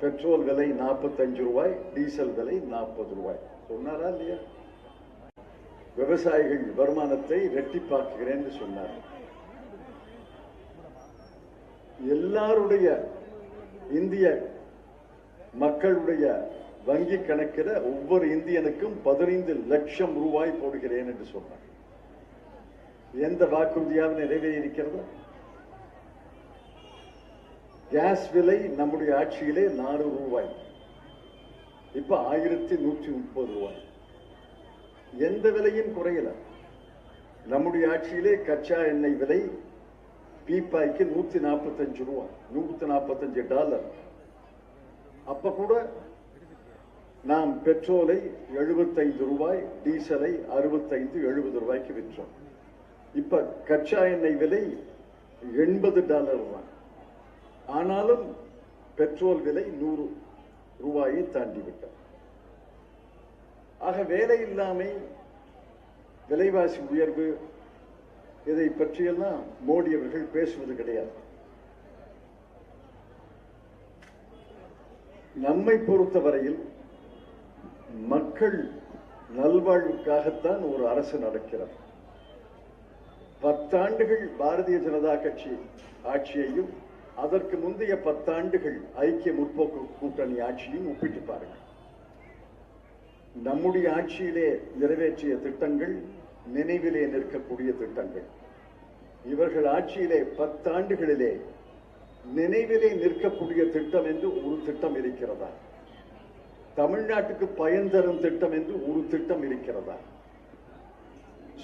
Petrol விலை நாற்பத்தஞ்சு ரூபாய் டீசல் விலை நாற்பது ரூபாய். சொன்னாரா இல்லையா? விவசாயிகள் வருமானத்தை ரெட்டிப்பாக்குகிறேன்னு சொன்னார். எல்லாருடைய இந்திய மக்களுடைய வங்கி கணக்கில் ஒவ்வொரு இந்தியனுக்கும் பதினைந்து லட்சம் ரூபாய் போடுகிறேன் என்று சொன்னார். எந்த வாக்குறுதியாக நிறைவேறி இருக்கிறதோ கேஸ் விலை நம்முடைய ஆட்சியிலே நாலு ரூபாய். இப்ப ஆயிரத்தி நூற்றி முப்பது ரூபாய். எந்த விலையும் குறையல. நம்முடைய ஆட்சியிலே கச்சா எண்ணெய் விலை பீப்பாய்க்கு நூத்தி நாற்பத்தஞ்சு ரூபாய் நூத்தி நாற்பத்தஞ்சு டாலர். அப்ப கூட நாம் பெட்ரோலை எழுபத்தைந்து ரூபாய் டீசலை அறுபத்தைந்து எழுபது ரூபாய்க்கு விற்றோம். இப்ப கச்சா எண்ணெய் விலை எண்பது டாலர் தான் ஆனாலும் பெட்ரோல் விலை நூறு ரூபாயை தாண்டிவிட்டது. ஆக வேலை இல்லாமை விலைவாசி உயர்வு இதை பற்றியெல்லாம் மோடி அவர்கள் பேசுவது கிடையாது. நம்மை பொறுத்தவரையில் மக்கள் நல்வாழ்வுக்காகத்தான் ஒரு அரசு நடக்கிறது. பத்தாண்டுகள் பாரதிய ஜனதா கட்சி ஆட்சியையும் அதற்கு முந்தைய பத்தாண்டுகள் ஐக்கிய முற்போக்கு கூட்டணி ஆட்சியும் ஒப்பிட்டு பாருங்கள். நம்முடைய ஆட்சியிலே நிறைவேற்றிய திட்டங்கள் நினைவிலே நிற்கக்கூடிய திட்டங்கள். இவர்கள் ஆட்சியிலே பத்தாண்டுகளிலே நினைவிலே நிற்கக்கூடிய திட்டம் என்று ஒரு திட்டம் இருக்கிறதா? தமிழ்நாட்டுக்கு பயன் தரும் திட்டம் என்று ஒரு திட்டம் இருக்கிறதா?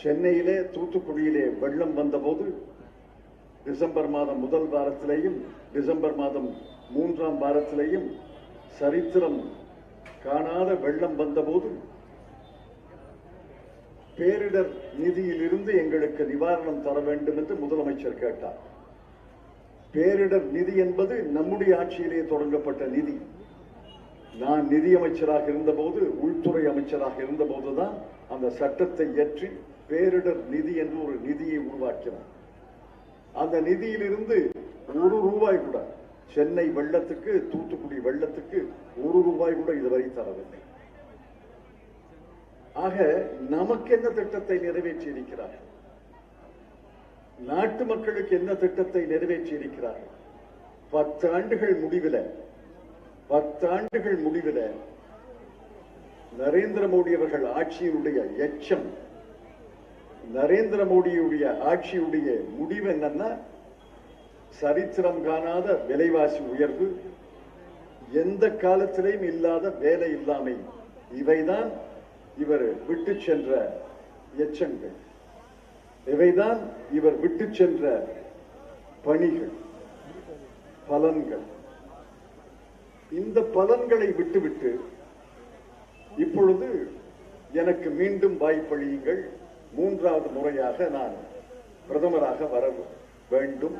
சென்னையிலே தூத்துக்குடியிலே வெள்ளம் வந்தபோது டிசம்பர் மாதம் முதல் வாரத்திலேயும் டிசம்பர் மாதம் மூன்றாம் வாரத்திலேயும் சரித்திரம் காணாத வெள்ளம் வந்தபோது பேரிடர் நிதியிலிருந்து எங்களுக்கு நிவாரணம் தர வேண்டும் என்று முதலமைச்சர் கேட்டார். பேரிடர் நிதி என்பது நம்முடைய ஆட்சியிலே தொடங்கப்பட்ட நிதி. நான் நிதியமைச்சராக இருந்தபோது உள்துறை அமைச்சராக இருந்தபோதுதான் அந்த சட்டத்தை இயற்றி பேரிடர் நிதி என்று ஒரு நிதியை உருவாக்கினார். அந்த நிதியிலிருந்து ஒரு ரூபாய் கூட சென்னை வெள்ளத்துக்கு தூத்துக்குடி வெள்ளத்துக்கு ஒரு ரூபாய் கூட இதுவரை தரவில்லை. ஆக நமக்கு என்ன திட்டத்தை நிறைவேற்றி இருக்கிறார்கள் நாட்டு மக்களுக்கு என்ன திட்டத்தை நிறைவேற்றி இருக்கிறார்கள் பத்தாண்டுகள் முடிவில் பத்தாண்டுகள் முடிவில் நரேந்திர மோடி அவர்கள் ஆட்சியினுடைய எச்சம் நரேந்திர மோடியுடைய ஆட்சியுடைய முடிவு என்னன்னா சரித்திரம் காணாத விலைவாசி உயர்வு எந்த காலத்திலையும் இல்லாத வேலை இல்லாமை. இவைதான் இவர் விட்டு சென்ற எச்சங்கள். இவைதான் இவர் விட்டு சென்ற பணிகள் பலன்கள். இந்த பலன்களை விட்டுவிட்டு இப்பொழுது எனக்கு மீண்டும் வாய்ப்பளியுங்கள். மூன்றாவது முறையாக நான் பிரதமராக வர வேண்டும்.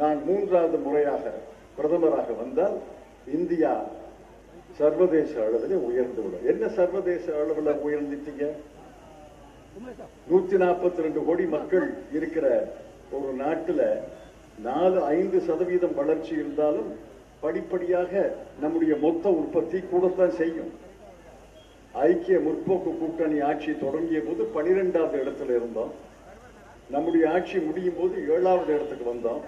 நான் மூன்றாவது முறையாக பிரதமராக வந்தால் இந்தியா சர்வதேச அளவில் உயர்ந்து விடும் என்ன சர்வதேச அளவில் உயர்ந்துட்டீங்க? நூத்தி நாற்பத்தி ரெண்டு கோடி மக்கள் இருக்கிற ஒரு நாட்டில் நாலு ஐந்து சதவீதம் வளர்ச்சி இருந்தாலும் படிப்படியாக நம்முடைய மொத்த உற்பத்தி கூடத்தான் செய்யும். ஐக்கிய முற்போக்கு கூட்டணி ஆட்சி தொடங்கிய போது பனிரெண்டாவது இடத்துல இருந்தோம். நம்முடைய ஆட்சி முடியும் போது ஏழாவது இடத்துக்கு வந்தோம்.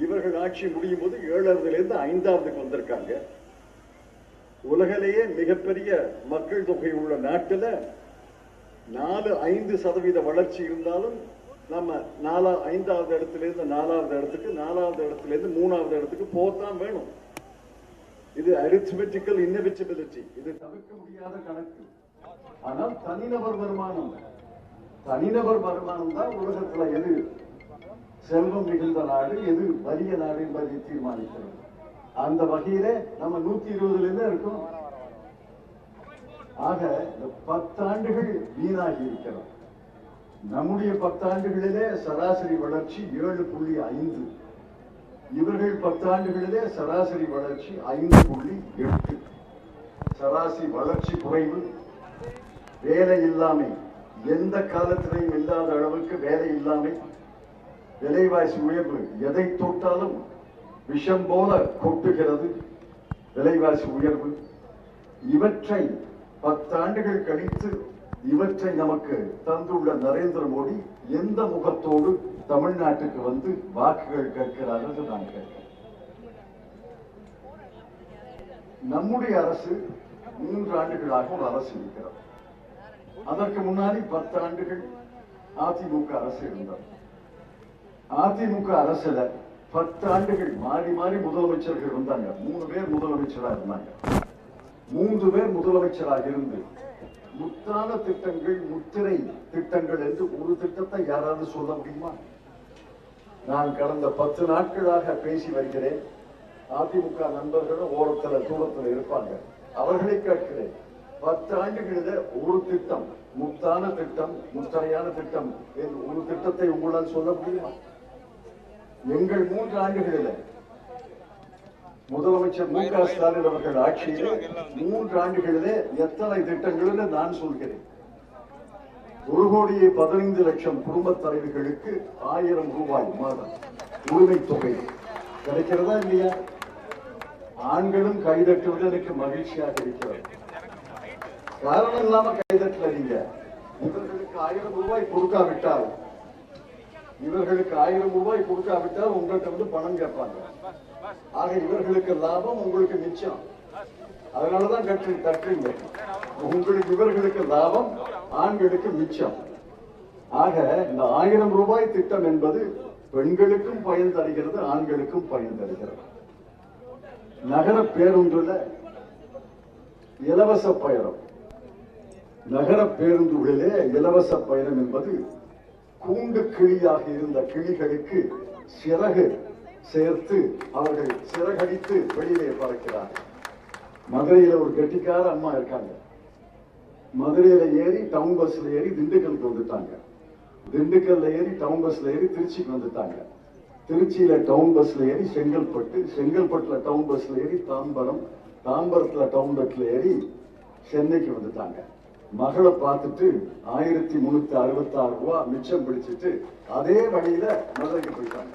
இவர்கள் ஆட்சி முடியும் போது ஏழாவதுல இருந்து ஐந்தாவதுக்கு வந்திருக்காங்க. உலகிலேயே மிகப்பெரிய மக்கள் தொகை உள்ள நாட்டுல நாலு ஐந்து சதவீத வளர்ச்சி இருந்தாலும் நம்ம நாலா ஐந்தாவது இடத்துல இருந்து நாலாவது இடத்துக்கு நாலாவது இடத்துல இருந்து மூணாவது இடத்துக்கு போகத்தான் வேணும். இது அரித்மெட்டிக்கல் இன்னபிட்டபிலிட்டி இது தவிர்க்க முடியாத கணக்கு. ஆனால் தனிநபர் வருமானம். தனிநபர் வருமானம் தான் உலகத்துல எது? செல்வம் மிகுந்த நாடு எது? வலிய நாடு என்பதை தீர்மானிக்கிறது. அந்த வகையில நம்ம நூத்தி இருபதுல இருந்து இருக்கோம். ஆக இந்த பத்தாண்டுகள் வீணாகி இருக்கிறோம் நம்முடைய பத்தாண்டுகளிலே சராசரி வளர்ச்சி ஏழு புள்ளி ஐந்து. இவர்கள் பத்தாண்டுகளிலே சராசரி வளர்ச்சி ஐந்து புள்ளி எட்டு. சராசரி வளர்ச்சி குறைவு. வேலை இல்லாமை. எந்த காலத்திலையும் இல்லாத அளவுக்கு வேலை இல்லாமை. விலைவாசி உயர்வு. எதை தொட்டாலும் விஷம் போல கொட்டுகிறது. விலைவாசி உயர்வு. இவற்றை பத்தாண்டுகள் கழித்து இவற்றை நமக்கு தந்துள்ள நரேந்திர மோடி எந்த முகத்தோடு தமிழ்நாட்டுக்கு வந்து வாக்குகள் கேட்கிறார்கள் நான் கேட்கிறேன். நம்முடைய அரசு மூன்று ஆண்டுகளாக ஒரு அரசு இருக்கிறது. அதற்கு முன்னாடி பத்து ஆண்டுகள் அதிமுக அரசு இருந்தது. அதிமுக அரசுல பத்து ஆண்டுகள் மாறி மாறி முதலமைச்சர்கள் வந்தாங்க. மூணு பேர் முதலமைச்சரா இருந்தாங்க. மூன்று பேர் முதலமைச்சராக இருந்து முத்தான திட்டங்கள் முத்திரை திட்டங்கள் என்று ஒரு திட்டத்தை யாராவது சொல்ல முடியுமா? நான் கடந்த பத்து நாட்களாக பேசி வருகிறேன். அதிமுக நண்பர்களும் ஓரத்தில் தூரத்தில் இருப்பாங்க. அவர்களை கேட்கிறேன். பத்து ஆண்டுகளில் ஒரு திட்டம் முத்தான திட்டம் முத்தரையான திட்டம் என்று ஒரு திட்டத்தை உங்களால் சொல்ல முடியுமா? எங்கள் மூன்று ஆண்டுகளில் முதலமைச்சர் மு க ஸ்டாலின் அவர்கள் ஆட்சியில் மூன்று ஆண்டுகளிலே எத்தனை திட்டங்கள் நான் சொல்கிறேன். ஒரு கோடியே பதினைந்து லட்சம் குடும்ப தலைவர்களுக்கு ஆயிரம் ரூபாய் மாதம். உரிமை தொகை. கிடைக்கிறதா இல்லையா? ஆண்களும் கைதட்டுவது எனக்கு மகிழ்ச்சியாக இருக்கிறது. காரணம் இல்லாம கைதட்டல நீங்க இவர்களுக்கு ஆயிரம் ரூபாய் கொடுக்காவிட்டால் இவர்களுக்கு ஆயிரம் ரூபாய் கொடுக்காவிட்டால் உங்கள்கிட்ட வந்து பணம் கேட்பாங்க. ஆக இவர்களுக்கு லாபம் உங்களுக்கு மிச்சம். அதனாலதான் கற்று கட்டுறீங்க உங்களுக்கு இவர்களுக்கு லாபம் ஆண்களுக்கு மிச்சம். ஆக இந்த ஆயிரம் ரூபாய் திட்டம் என்பது பெண்களுக்கும் பயன் தருகிறது ஆண்களுக்கும் பயன் தருகிறது. நகர பேருந்துல இலவச பயணம். நகர பேருந்துகளிலே இலவச பயணம் என்பது கூண்டு கிளியாக இருந்த கிளிகளுக்கு சிறகு சேர்த்து அவர்கள் சிறகடித்து வெளியிலே பறக்கிறார்கள். மதுரையில ஒரு கெட்டிக்கார அம்மா இருக்காங்க. மதுரையில ஏறி டவுன் பஸ்ல ஏறி திண்டுக்கலுக்கு வந்துட்டாங்க. திண்டுக்கல்ல ஏறி டவுன் பஸ்ல ஏறி திருச்சிக்கு வந்துட்டாங்க. திருச்சியில டவுன் பஸ்ல ஏறி செங்கல்பட்டு செங்கல்பட்டுல டவுன் பஸ்ல ஏறி தாம்பரம் தாம்பரத்துல டவுன் பஸ்ல ஏறி சென்னைக்கு வந்துட்டாங்க. மகளை பார்த்துட்டு ஆயிரத்தி முன்னூத்தி அறுபத்தி ஆறு ரூபா மிச்சம் பிடிச்சிட்டு அதே வழியில மதுரைக்கு போயிட்டாங்க.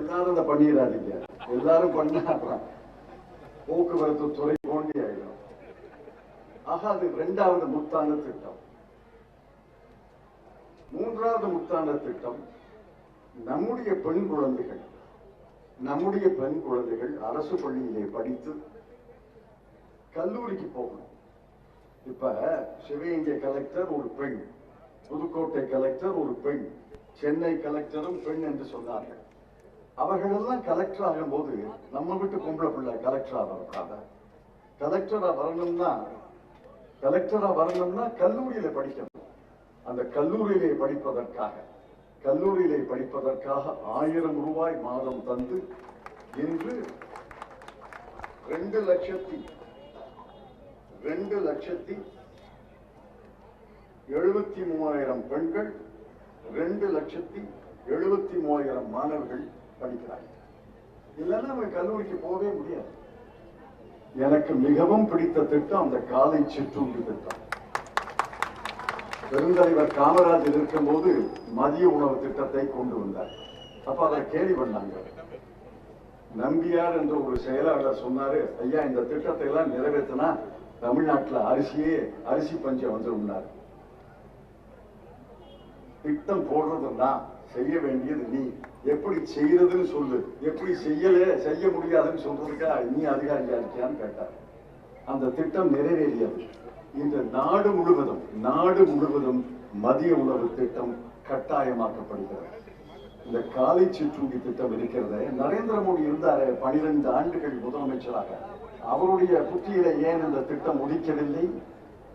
எல்லாரும் அதை பண்ணிடாதீங்க. எல்லாரும் பண்ணா போக்குவரத்து துறை ஆக அது இரண்டாவது முத்தான திட்டம். மூன்றாவது முத்தான திட்டம் நம்முடைய பெண் குழந்தைகள் நம்முடைய பெண் குழந்தைகள் அரசு பள்ளியிலே படித்து கல்லூரிக்கு போகணும். இப்ப சிவகங்கை கலெக்டர் ஒரு பெண் புதுக்கோட்டை கலெக்டர் ஒரு பெண் சென்னை கலெக்டரும் பெண் என்று சொன்னார்கள். அவர்கள் எல்லாம் கலெக்டர் ஆகும் போது நம்ம வீட்டு பொம்பளை பிள்ளை கலெக்டரா வரக்கூடாது? கலெக்டரா வரணும்னா கலெக்டரா வரணும்னா கல்லூரியில படிக்கணும். அந்த கல்லூரியிலே படிப்பதற்காக கல்லூரியிலே படிப்பதற்காக ஆயிரம் ரூபாய் மாதம் தந்து இன்று ரெண்டு லட்சத்தி ரெண்டு லட்சத்தி எழுபத்தி மூவாயிரம் பெண்கள் ரெண்டு லட்சத்தி எழுபத்தி மூவாயிரம் மாணவர்கள் படிக்கிறார்கள். இல்லைன்னா அவங்க கல்லூரிக்கு போகவே முடியாது. எனக்கு மிகவும் பிடித்த திட்டம் அந்த காலை சிற்றுண்டு திட்டம். பெருந்தலைவர் காமராஜர் இருக்கும்போது மதிய உணவு திட்டத்தை கொண்டு வந்தார். அப்ப அதை கேள்வி பண்ணாங்க. நம்பியார் என்ற ஒரு செயலாளர் சொன்னாரு ஐயா இந்த திட்டத்தை எல்லாம் நிறைவேற்றினா தமிழ்நாட்டுல அரிசியே அரிசி பஞ்சம் வந்துரும்னாரு. திட்டம் போடுறதுன்னா செய்ய வேண்டியது நீ. எப்படி செய்யறதுன்னு சொல்லு. எப்படி செய்யல செய்ய முடியாதுன்னு சொல்றதுக்கா நீ அதிகாரியா இருக்கியான்னு கேட்டார் அந்த திட்டம் நிறைவேறியது. இந்த நாடு முழுவதும் நாடு முழுவதும் மதிய உணவு திட்டம் கட்டாயமாக்கப்படுகிறது. இந்த காலை சிற்றுண்டி திட்டம் இருக்கிறது நரேந்திர மோடி இருந்தாரு பனிரெண்டு ஆண்டுகள் முதலமைச்சராக. அவருடைய புத்தியில ஏன் இந்த திட்டம் ஒழிக்கவில்லை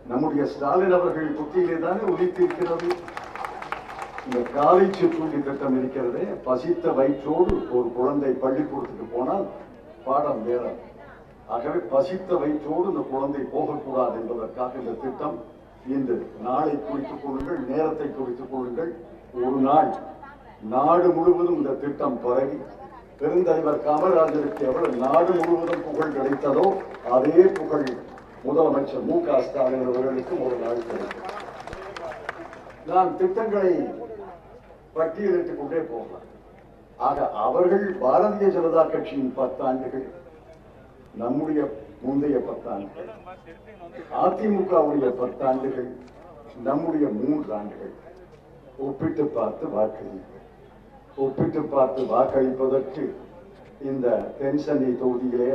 நம்முடைய ஸ்டாலின் அவர்கள் புத்தியிலே தானே ஒழித்திருக்கிறது இருக்கிறது இந்த காலை சிற்றுண்டி திட்டம் இருக்கிறதே பசித்த வயிற்றோடு ஒரு குழந்தை பள்ளிக்கூடத்துக்கு போனால் பாடம் வேற ஆகவே பசித்த வயிற்றோடு இந்த குழந்தை போகக்கூடாது என்பதற்காக இந்த திட்டம் இன்று நாளை குறித்துக் கொள்ளுங்கள் நேரத்தை குறித்துக் கொள்ளுங்கள். ஒரு நாள் நாடு முழுவதும் இந்த திட்டம் பரவி பெருந்தலைவர் காமராஜருக்கு எவ்வளவு நாடு முழுவதும் புகழ் கிடைத்ததோ அதே புகழ் முதலமைச்சர் மு க ஸ்டாலின் அவர்களுக்கும் ஒரு நாள் கிடைக்கும் நான் திட்டங்களை பட்டியலிட்டுக் கொண்டே போகலாம். ஆக அவர்கள் பாரதிய ஜனதா கட்சியின் பத்தாண்டுகள் நம்முடைய முந்தைய பத்தாண்டுகள் அதிமுகவுடைய பத்தாண்டுகள் நம்முடைய மூன்று ஆண்டுகள் ஒப்பிட்டு பார்த்து வாக்களிப்பு ஒப்பிட்டு பார்த்து வாக்களிப்பதற்கு இந்த தென்சென்னை தொகுதியிலே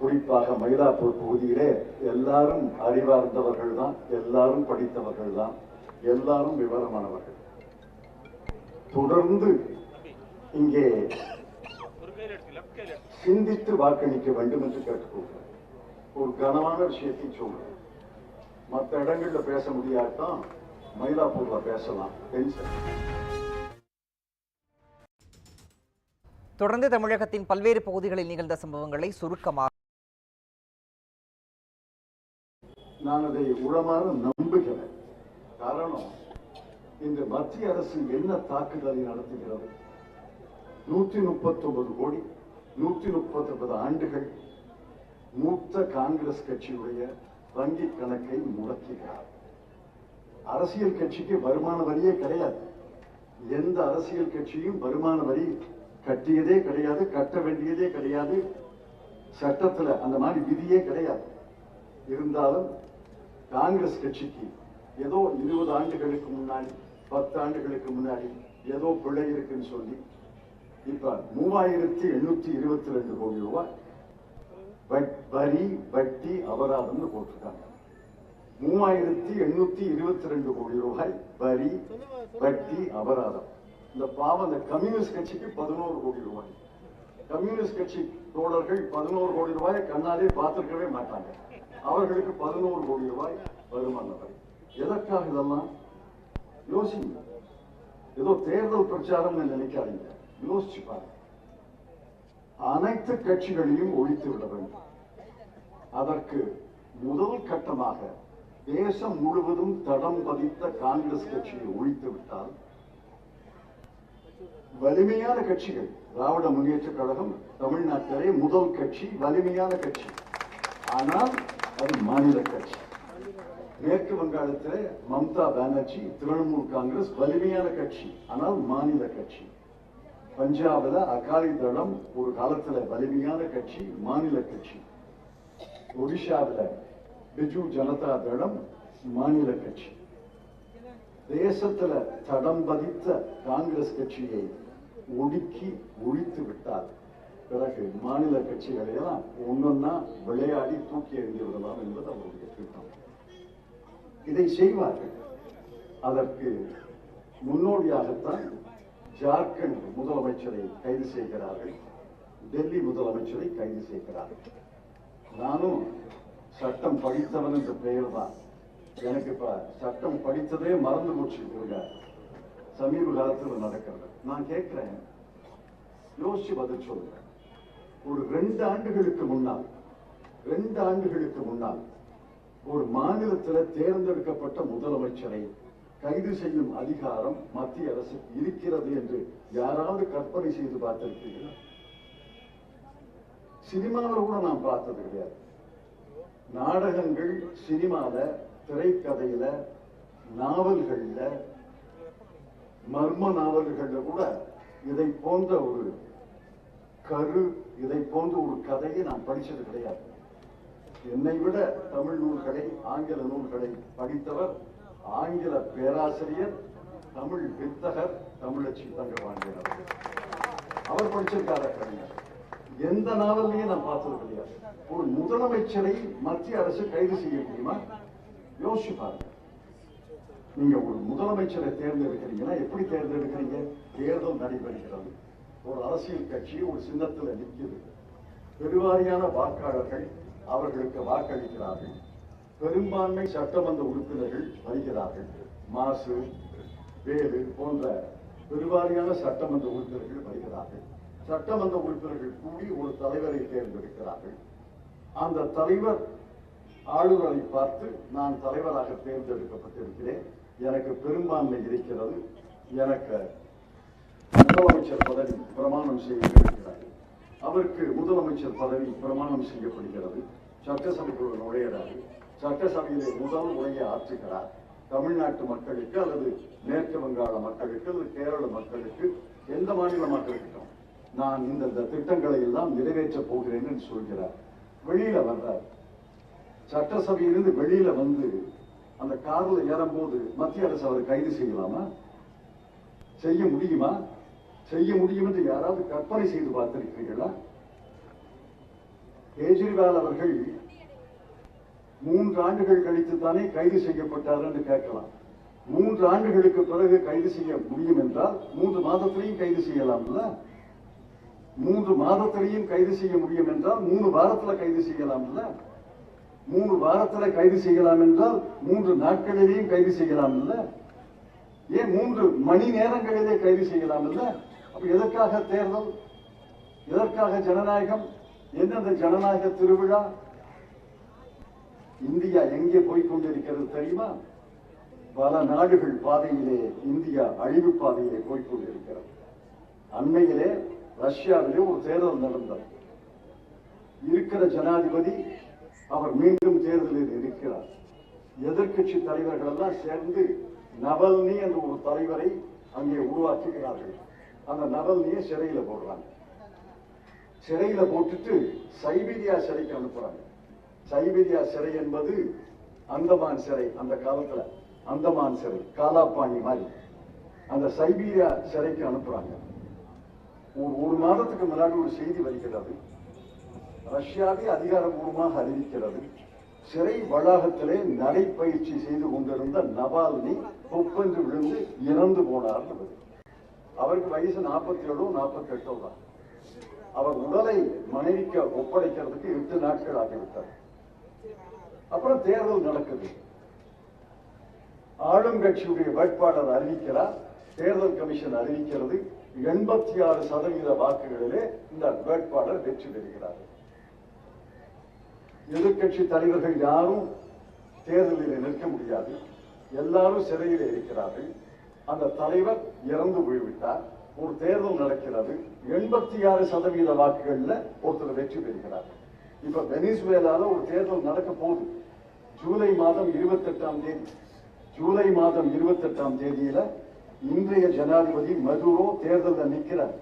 குறிப்பாக மயிலாப்பூர் தொகுதியிலே எல்லாரும் அறிவார்ந்தவர்கள் தான் எல்லாரும் படித்தவர்கள் தான் எல்லாரும் விவரமானவர்கள். தொடர்ந்து இங்கே சிந்தித்து வாக்களிக்க வேண்டும் என்று கேட்டுக்கொள்கிறேன். ஒரு கனமான விஷயத்தை சொல்றேன். மற்ற இடங்கள்ல பேச முடியாதான் மயிலாப்பூர்ல பேசலாம். டென்ஷன் தொடர்ந்து தமிழகத்தின் பல்வேறு பகுதிகளில் நிகழ்ந்த சம்பவங்களை சுருக்கமாக நான் அதை உளமாக நம்புகிறேன். காரணம் இந்த மத்திய அரசு என்ன தாக்குதலை நடத்துகிறது? நூத்தி முப்பத்தி ஒன்பது கோடி நூத்தி முப்பத்தி ஒன்பது ஆண்டுகள் மூத்த காங்கிரஸ் கட்சியுடைய வங்கி கணக்கை முடக்குகிறார். அரசியல் கட்சிக்கு வருமான வரியே கிடையாது. எந்த அரசியல் கட்சியும் வருமான வரி கட்டியதே கிடையாது கட்ட வேண்டியதே கிடையாது. சட்டத்துல அந்த மாதிரி விதியே கிடையாது. இருந்தாலும் காங்கிரஸ் கட்சிக்கு ஏதோ இருபது ஆண்டுகளுக்கு முன்னாடி பத்து ஆண்டுகளுக்கு முன்னாடி ஏதோ பிழை இருக்குன்னு சொல்லி இப்ப மூவாயிரத்தி எண்ணூத்தி இருபத்தி ரெண்டு கோடி ரூபாய் வரி வட்டி அபராதம்னு போட்டிருக்காங்க. மூவாயிரத்தி எண்ணூத்தி இருபத்தி ரெண்டு கோடி ரூபாய் வரி வட்டி அபராதம். இந்த பாவம் இந்த கம்யூனிஸ்ட் கட்சிக்கு பதினோரு கோடி ரூபாய். கம்யூனிஸ்ட் கட்சி தோழர்கள் பதினோரு கோடி ரூபாய் கண்ணாலே பார்த்திருக்கவே மாட்டாங்க. அவர்களுக்கு பதினோரு கோடி ரூபாய் வருமான வரி எதற்காக இதெல்லாம்? யோசிங்க ஏதோ தேர்தல் பிரச்சாரம்னு நினைக்காதீங்க யோசிச்சு பாருங்க அனைத்து கட்சிகளையும் ஒழித்து விட வேண்டும் அதற்கு முதல் கட்டமாக தேசம் முழுவதும் தடம் பதித்த காங்கிரஸ் கட்சியை ஒழித்து விட்டால் வலிமையான கட்சிகள் திராவிட முன்னேற்ற கழகம் தமிழ்நாட்டிலே முதல் கட்சி வலிமையான கட்சி ஆனால் அது மாநில கட்சி மேற்கு வங்காளத்தில் மம்தா பானர்ஜி திரிணாமுல் காங்கிரஸ் வலிமையான கட்சி ஆனால் மாநில கட்சி. பஞ்சாபில் அகாலி தளம் ஒரு காலத்தில் வலிமையான கட்சி மாநில கட்சி. ஒடிஷாவில் பிஜு ஜனதா தளம் மாநில கட்சி. தேசத்தில் தடம் பதித்த காங்கிரஸ் கட்சியை ஒடுக்கி ஒழித்து விட்டார். பிறகு மாநில கட்சிகளை எல்லாம் ஒன்னொன்னா விளையாடி தூக்கி எறிந்து விடலாம் என்பது அவருடைய திட்டம். இதை செய்வார்கள். அதற்கு முன்னோடியாகத்தான் ஜார்க்கண்ட் முதலமைச்சரை கைது செய்கிறார்கள். டெல்லி முதலமைச்சரை கைது செய்கிறார்கள். நானும் சட்டம் படித்தவன் என்ற பெயர் தான் எனக்கு இப்ப சட்டம் படித்ததே மறந்து போச்சு இவங்க. சமீப காலத்தில் நடக்கிறது. நான் கேட்கிறேன் யோசிச்சு பதில் சொல்றேன் ஒரு ரெண்டு ஆண்டுகளுக்கு முன்னால் ரெண்டு ஆண்டுகளுக்கு முன்னால் ஒரு மாநிலத்துல தேர்ந்தெடுக்கப்பட்ட முதலமைச்சரை கைது செய்யும் அதிகாரம் மத்திய அரசுக்கு இருக்கிறது என்று யாராவது கற்பனை செய்து பார்த்திருக்கீங்களா சினிமாவில் கூட நான் பார்த்தது கிடையாது. நாடகங்கள் சினிமால திரைக்கதையில நாவல்கள்ல மர்ம நாவல்கள்ல கூட இதை போன்ற ஒரு கரு இதை போன்ற ஒரு கதையை நான் படிச்சது கிடையாது. என்னை விட தமிழ் நூல்களை ஆங்கில நூல்களை படித்தவர் ஆங்கில பேராசிரியர் தமிழ் வித்தகர் தமிழச்சி தங்கபாண்டியன் அவர் அவர் படிச்சிருக்கார கவிஞர். எந்த நாவல்லையும் நான் பார்த்தது கிடையாது. ஒரு முதலமைச்சரை மத்திய அரசு கைது செய்ய முடியுமா? யோசிச்சு பாருங்க. நீங்க ஒரு முதலமைச்சரை தேர்ந்தெடுக்கிறீங்கன்னா எப்படி தேர்ந்தெடுக்கிறீங்க? தேர்தல் நடைபெறுகிறது. ஒரு அரசியல் கட்சி ஒரு சின்னத்துல நிற்கிறது பெருவாரியான வாக்காளர்கள் அவர்களுக்கு வாக்களிக்கிறார்கள். பெரும்பான்மை சட்டமன்ற உறுப்பினர்கள் வருகிறார்கள். மாசு வேறு போன்ற பெருவாரியான சட்டமன்ற உறுப்பினர்கள் வருகிறார்கள். சட்டமன்ற உறுப்பினர்கள் கூடி ஒரு தலைவரை தேர்ந்தெடுக்கிறார்கள். அந்த தலைவர் ஆளுநரை பார்த்து நான் தலைவராக தேர்ந்தெடுக்கப்பட்டிருக்கிறேன். எனக்கு பெரும்பான்மை இருக்கிறது. எனக்கு முதலமைச்சர் பதவி பிரமாணம் செய்திருக்கிறார் அவருக்கு முதலமைச்சர் பதவி பிரமாணம் செய்யப்படுகிறது. சட்டசபைக்குள் நுழையிறாரு. சட்டசபையிலே முதல் உரையை ஆற்றுகிறார். தமிழ்நாட்டு மக்களுக்கு அல்லது மேற்கு வங்காள மக்களுக்கு அல்லது கேரள மக்களுக்கு எந்த மாநில மக்களுக்கும் நான் இந்த திட்டங்களை எல்லாம் நிறைவேற்றப் போகிறேன் என்று சொல்கிறார். வெளியில வர்றார். சட்டசபையிலிருந்து வெளியில வந்து அந்த கார்ல ஏறும்போது மத்திய அரசு அவரை கைது செய்யலாமா? செய்ய முடியுமா? செய்ய முடியும் என்று யாராவது கற்பனை செய்து பார்த்திருக்கிறீர்களா? கேஜ்ரிவால் அவர்கள் மூன்று ஆண்டுகள் கழித்து தானே கைது செய்யப்பட்டார் என்று கேட்கலாம். மூன்று ஆண்டுகளுக்கு பிறகு கைது செய்ய முடியும் என்றால் மூன்று மாதத்திலையும் கைது செய்யலாம்ல? மூன்று மாதத்திலையும் கைது செய்ய முடியும் என்றால் மூணு வாரத்தில் கைது செய்யலாம்ல? மூணு வாரத்துல கைது செய்யலாம் என்றால் மூன்று நாட்களிலேயும் கைது செய்யலாம் ஏன் மூன்று மணி நேரங்களிலே கைது செய்யலாம் இல்லை எதற்காக தேர்தல்? எதற்காக ஜனநாயகம்? எந்தெந்த ஜனநாயக திருவிழா? இந்தியா எங்கே போய்கொண்டிருக்கிறது தெரியுமா? பல நாடுகள் பாதையிலே இந்தியா அழிவு பாதையிலே போய்கொண்டிருக்கிறது அண்மையிலே ரஷ்யாவிலே ஒரு தேர்தல் நடந்தது. இருக்கிற ஜனாதிபதி அவர் மீண்டும் தேர்தலில் இருக்கிறார். எதிர்க்கட்சி தலைவர்கள் எல்லாம் சேர்ந்து நவல்னி என்ற ஒரு தலைவரை அங்கே உருவாக்குகிறார்கள். அந்த நவல்னியை சிறையில போடுறாங்க. சிறையில போட்டுட்டு சைபீரியா சிறைக்கு அனுப்புறாங்க. சைபீரியா சிறை என்பது அந்தமான் சிறை அந்த காலத்துல. அந்தமான் சிறை காலாப்பாணி மாதிரி. அந்த சைபீரியா சிறைக்கு அனுப்புறாங்க. ஒரு ஒரு மாதத்துக்கு முன்னாடி ஒரு செய்தி வருகிறது. ரஷ்யாவே அதிகாரபூர்வமாக அறிவிக்கிறது. சிறை வளாகத்திலே நடைப்பயிற்சி செய்து கொண்டிருந்த நவால்னி கொப்பென்று விழுந்து இறந்து போனார் அவருக்கு வயசு நாற்பத்தி ஏழோ நாற்பத்தி எட்டோ தான். அவர் உடலை மனைவிக்க ஒப்படைக்கிறதுக்கு எட்டு நாட்கள் ஆகிவிட்டார் அப்புறம் தேர்தல் நடக்குது. ஆளும் கட்சியுடைய வேட்பாளர் அறிவிக்கிறார். தேர்தல் கமிஷன் அறிவிக்கிறது எண்பத்தி ஆறு சதவீத வாக்குகளிலே இந்த வேட்பாளர் வெற்றி பெறுகிறார். எதிர்க்கட்சி தலைவர்கள் யாரும் தேர்தலில் நிற்க முடியாது. எல்லாரும் சிறையில் இருக்கிறார்கள். அந்த தலைவர் இறந்து போய்விட்டார். ஒரு தேர்தல் நடக்கிறது. எண்பத்தி ஆறு சதவீத வாக்குகளில் ஒருத்தர் வெற்றி பெறுகிறார். இப்ப வெனிசுவேலால ஒரு தேர்தல் நடக்க போகுது. ஜூலை மாதம் இருபத்தி எட்டாம் தேதி. ஜூலை மாதம் இருபத்தி எட்டாம் தேதியில இன்றைய ஜனாதிபதி மதுரோ தேர்தலில் நிற்கிறார்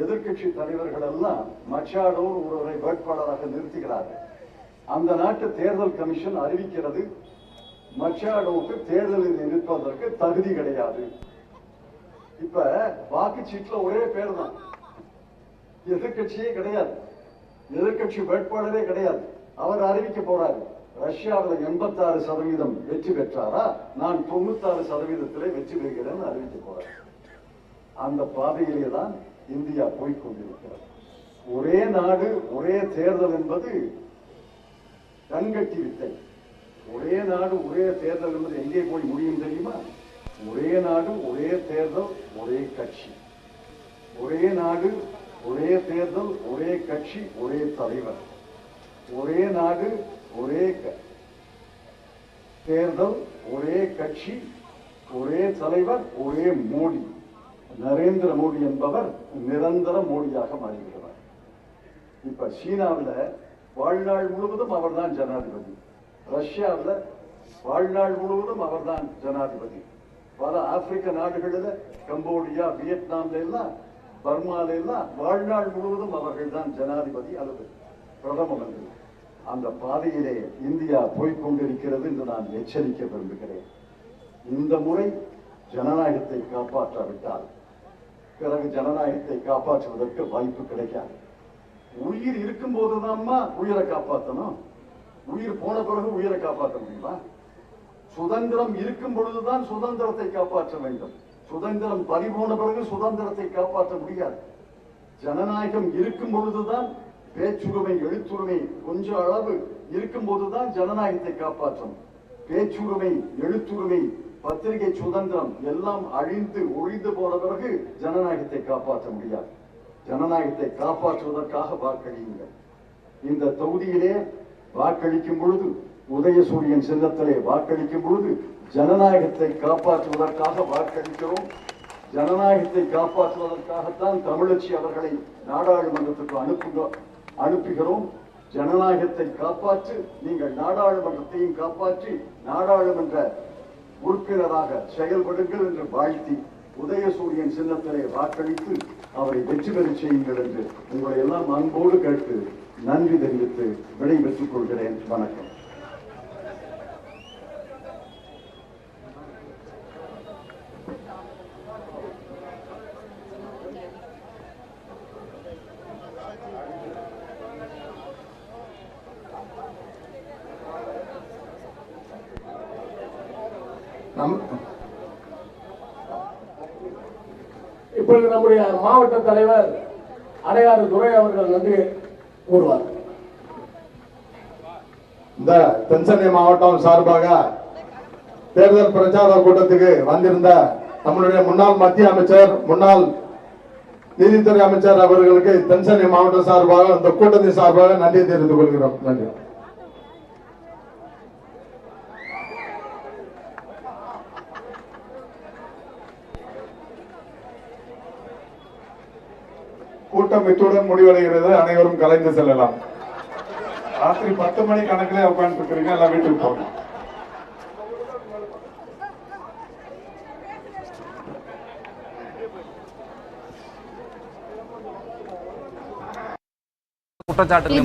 எதிர்க்கட்சி தலைவர்கள் எல்லாம் மச்சாடோ ஒருவரை வேட்பாளராக நிறுத்துகிறார்கள். அந்த நாட்டு தேர்தல் கமிஷன் அறிவிக்கிறது மச்சாடோவுக்கு தேர்தலில் நிற்பதற்கு தகுதி கிடையாது. இப்ப வாக்குச்சீட்டுல ஒரே பேர் தான் எதிர்க்கட்சியே கிடையாது. எதிர்க்கட்சி வேட்பாளரே கிடையாது. அவர் அறிவிக்க போறாரு ரஷ்யாவில் எண்பத்தாறு சதவீதம் வெற்றி பெற்றாரா? நான் தொண்ணூத்தாறு சதவீதத்திலே வெற்றி பெறுகிறேன் அறிவிக்க போறார். அந்த பாதையிலே தான் இந்தியா போய்கொண்டிருக்கிறது ஒரே நாடு ஒரே தேர்தல் என்பது கண்கட்டி வித்தை. ஒரே நாடு ஒரே தேர்தல் என்பது எங்கே போய் முடியும் தெரியுமா? ஒரே நாடு ஒரே தேர்தல் ஒரே கட்சி. ஒரே நாடு ஒரே தேர்தல் ஒரே கட்சி ஒரே தலைவர். ஒரே நாடு ஒரே க- தேர்தல் ஒரே கட்சி ஒரே தலைவர் ஒரே மோடி. நரேந்திர மோடி என்பவர் நிரந்தர மோடியாக மாறிவிடுவார். இப்ப சீனாவில் வாழ்நாள் முழுவதும் அவர்தான் ஜனாதிபதி. ரஷ்யாவில் வாழ்நாள் முழுவதும் அவர்தான் ஜனாதிபதி. பல ஆப்பிரிக்க நாடுகளில் கம்போடியா வியட்நாம்ல எல்லாம் பர்மால எல்லாம் வாழ்நாள் முழுவதும் அவர்கள் தான் ஜனாதிபதி அல்லது பிரதம அந்த பாதையிலே இந்தியா போய்கொண்டிருக்கிறது என்று நான் எச்சரிக்க விரும்புகிறேன். இந்த முறை ஜனநாயகத்தை காப்பாற்றாவிட்டால் பிறகு ஜனநாயகத்தை காப்பாற்றுவதற்கு வாய்ப்பு கிடைக்காது. உயிர் இருக்கும் போதுதான்மா உயிரை காப்பாற்றணும் உயிர் போன பிறகு உயிரை காப்பாற்ற முடியுமா? சுதந்திரம் இருக்கும் பொழுதுதான் சுதந்திரத்தை காப்பாற்ற வேண்டும். சுதந்திரம் பறிபோன பிறகு சுதந்திரத்தை காப்பாற்ற முடியாது. ஜனநாயகம் இருக்கும் பொழுதுதான் பேச்சுரிமை எழுத்துரிமை கொஞ்ச அளவு இருக்கும் போதுதான் ஜனநாயகத்தை காப்பாற்றும். பேச்சுரிமை எழுத்துரிமை பத்திரிகை சுதந்திரம் எல்லாம் அழிந்து ஒழிந்து போன பிறகு ஜனநாயகத்தை காப்பாற்ற முடியாது. ஜனநாயகத்தை காப்பாற்றுவதற்காக வாக்களியுங்கள். இந்த தொகுதியிலே வாக்களிக்கும் பொழுது உதயசூரியன் சின்னத்திலே வாக்களிக்கும் பொழுது ஜனநாயகத்தை காப்பாற்றுவதற்காக வாக்களிக்கிறோம். ஜனநாயகத்தை காப்பாற்றுவதற்காகத்தான் தமிழச்சி அவர்களை நாடாளுமன்றத்துக்கு அனுப்புக அனுப்புகிறோம். ஜனநாயகத்தை காப்பாற்றி நீங்கள் நாடாளுமன்றத்தையும் காப்பாற்றி நாடாளுமன்ற உறுப்பினராக செயல்படுங்கள் என்று வாழ்த்தி உதயசூரியன் சின்னத்திலே வாக்களித்து அவரை வெற்றி பெற செய்யுங்கள் என்று உங்களை எல்லாம் அன்போடு கேட்டு நன்றி தெரிவித்து விடைபெற்றுக் கொள்கிறேன். வணக்கம் நம் இப்பொழுது நம்முடைய மாவட்ட தலைவர் அடையாறு துரை அவர்கள் நன்றி கூறுவார். இந்த தென்சென்னை மாவட்டம் சார்பாக தேர்தல் பிரச்சார கூட்டத்துக்கு வந்திருந்த நம்மளுடைய முன்னாள் மத்திய அமைச்சர் முன்னாள் நீதித்துறை அமைச்சர் அவர்களுக்கு தென்சென்னை மாவட்டம் சார்பாக இந்த கூட்டத்தின் சார்பாக நன்றி தெரிவித்துக் கொள்கிறோம். நன்றி. கூட்டம் இத்துடன் முடிவடைகிறது. அனைவரும் கலைந்து செல்லலாம். ராத்திரி பத்து மணி கணக்கிலே உட்கார்ந்து இருக்கிறீங்க எல்லாம் வீட்டுக்கு போகணும் குற்றச்சாட்டுகளை